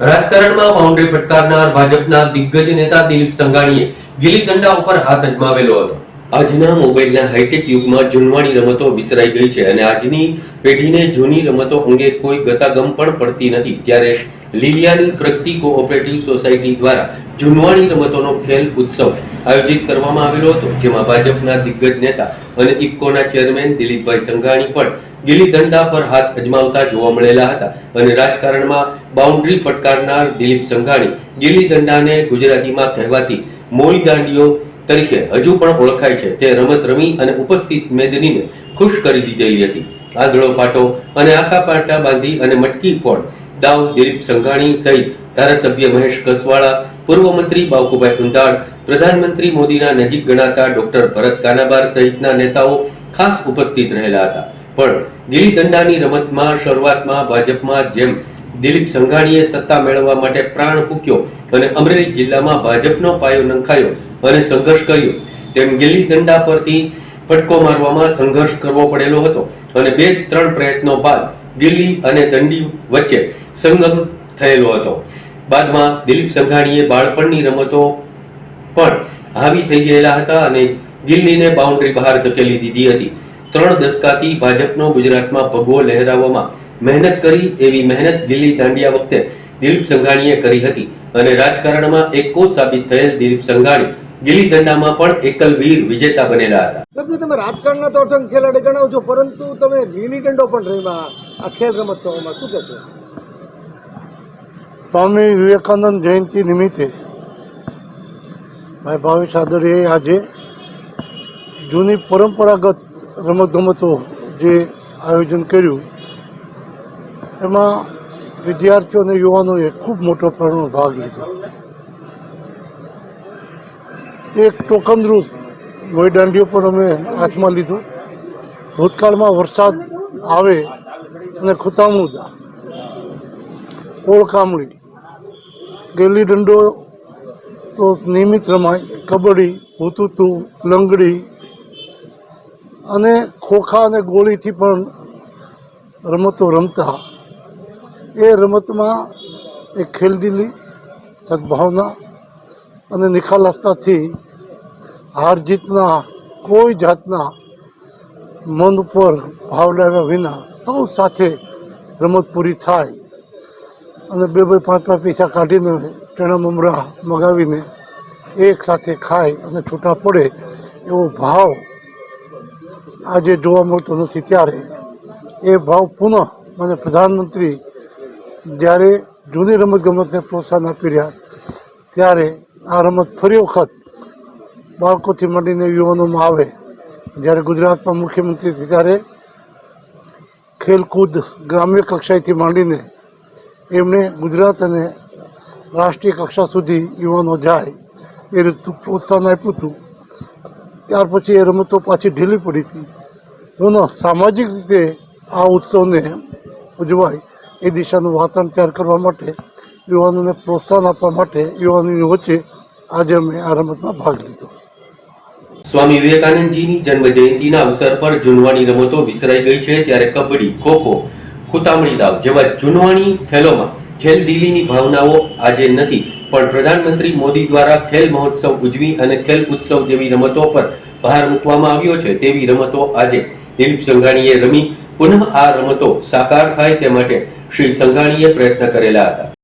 રાજકારણમાં બાઉન્ડ્રી ફટકારનાર ભાજપના દિગ્ગજ નેતા દિલીપ સંઘાણીએ ગિલ્લી દંડા ઉપર હાથ અજમાવેલો હતો. આજના મોબાઈલના હાઈટેક યુગમાં જૂનવાણી રમતો વિસરાઈ ગઈ છે અને આજની પેઢીને જૂની રમતો અંગે કોઈ ગતાગમ પણ પડતી નથી. ત્યારે લીલિયાની પ્રગતિ કોઓપરેટિવ સોસાયટી દ્વારા જુનવાણી રમતોનો ખેલ ઉત્સવ આયોજિત કરવામાં આવેલો હતો, જેમાં ભાજપના દિગ્ગજ નેતા અને ઇફકોના ચેરમેન દિલીપભાઈ સંઘાણી પણ ગિલ્લી દંડા પર હાથ અજમાવતા જોવા મળેલા હતા અને રાજકારણમાં બાઉન્ડ્રી ફટકારનાર દિલીપ સંઘાણી ગિલ્લી દંડાને ગુજરાતીમાં કહેવાતી મોળી દાંડીઓ તરીકે હજુ પણ ઓળખાય છે. તે રમત રમી અને ઉપસ્થિત મેદનીને ખુશ કરી દીધેલી હતી. આંધળો પાટો અને આખા પાટા બાંધી અને મટકી ફોડ દાવ દિલીપ સંઘાણી સહિત ધારાસભ્ય મહેશ કસવાળા, પૂર્વ મંત્રી બાવકુભાઈ કુંડાળ પ્રધાનમંત્રી મોદીના નજીક ગણાતા ડોક્ટર ભરત કાનાબાર સહિતના નેતાઓ ખાસ ઉપસ્થિત રહેલા હતા. પણ ગિલ્લી દંડાની રમતમાં શરૂઆતમાં ભાજપમાં જેમ દિલીપ સંઘાણીએ સત્તા મેળવવા માટે પ્રાણ ફૂક્યો અને અમરેલી જિલ્લામાં ભાજપનો પાયો નંખાયો અને સંઘર્ષ કર્યો, તેમ ગિલી દંડા પરથી ફટકો મારવામાં સંઘર્ષ કરવો પડેલો હતો અને બે ત્રણ પ્રયત્નો બાદ ગિલ્લી અને દંડી વચ્ચે સંગમ થયેલો હતો. બાદમાં દિલીપ સંઘાણીએ બાળપણની રમતો પણ હાવી થઈ ગયેલા હતા અને દિલ્હીને બાઉન્ડ્રી બહાર ધકેલી દીધી હતી. ત્રણ દશકાથી ભાજપનો ગુજરાતમાં ભગવો લહેરાવવામાં મહેનત કરી એવી મહેનત દિલ્હી દાંડિયા વખતે દિલીપ સંઘાણીએ કરી હતી અને રાજકારણમાં એકો સાબિત થયેલ દિલીપ સંઘાણી ગિલ્લી દંડામાં પણ એકલ વીર વિજેતા બનેલા હતા. સાહેબ, તમે રાજકારણના તો અઠંગ ખેલાડી ગણાવો છો પરંતુ તમે ગિલ્લી દંડો પણ રમ્યા આ ખેલ રમોત્સવમાં શું કહેશો? સ્વામી વિવેકાનંદ જયંતિ નિમિત્તે ભાઈ ભાવેશ આદરીએ આજે જૂની પરંપરાગત રમતગમતો જે આયોજન કર્યું એમાં વિદ્યાર્થીઓ અને યુવાનોએ ખૂબ મોટો પ્રમાણમાં ભાગ લીધો. એક ટોકનરૂપ લોહી દાંડીઓ પણ અમે હાથમાં લીધું. ભૂતકાળમાં વરસાદ આવે અને ખુતામુદ ઓળખામણી ગેલી દંડો તો નિયમિત રમાય, કબડ્ડી હુતુતુ લંગડી અને ખોખા અને ગોળીથી પણ રમતો રમતા. એ રમતમાં એક ખેલદિલી સદભાવના અને નિખાલસતાથી હાર જીતના કોઈ જાતના મન ઉપર ભાવ લાવ્યા વિના સૌ સાથે રમત પૂરી થાય. અને બે બે પાંચ પાંચ પૈસા કાઢીને ચણા મમરા મગાવીને એક સાથે ખાય અને છૂટા પડે એવો ભાવ આજે જોવા મળતો નથી ત્યારે. એ ભાવ પુનઃ મને પ્રધાનમંત્રી જ્યારે જૂની રમતગમતને પ્રોત્સાહન આપી રહ્યા ત્યારે આ રમત ફરી વખત બાળકોથી માંડીને યુવાનોમાં આવે. જ્યારે ગુજરાતમાં મુખ્યમંત્રી ત્યારે ખેલકૂદ ગ્રામ્ય કક્ષાએથી માંડીને એમણે ગુજરાત અને રાષ્ટ્રીય કક્ષા સુધી યુવાનો જાય એ રીતનું પ્રોત્સાહન આપ્યું હતું. ત્યાર પછી એ રમતો પાછી ઢીલી પડી હતી. પુનઃ સામાજિક રીતે આ ઉત્સવને ઉજવાય એ દિશાનું વાતાવરણ તૈયાર કરવા માટે યુવાનોને પ્રોત્સાહન આપવા માટે યુવાનોની વચ્ચે આજે અમે આ રમતમાં ભાગ લીધો. સ્વામી વિવેકાનંદજીની જન્મ જયંતિના અવસર પર જુનવાણી રમતો વિસરાઈ ગઈ છે ત્યારે કબડ્ડી, ખોખો, ખુતામણી દાવ જેવા જુનવાણી ખેલોમાં ખેલ દિલીની ભાવનાઓ આજે નથી, પણ પ્રધાનમંત્રી મોદી દ્વારા ખેલ મહોત્સવ ઉજવી અને ખેલ ઉત્સવ જેવી રમતો પર ભાર મૂકવામાં આવ્યો છે તેવી રમતો આજે દિલીપ સંઘાણીએ રમી, પુનઃ આ રમતો સાકાર થાય તે માટે શ્રી સંઘાણીએ પ્રયત્ન કરેલા હતા.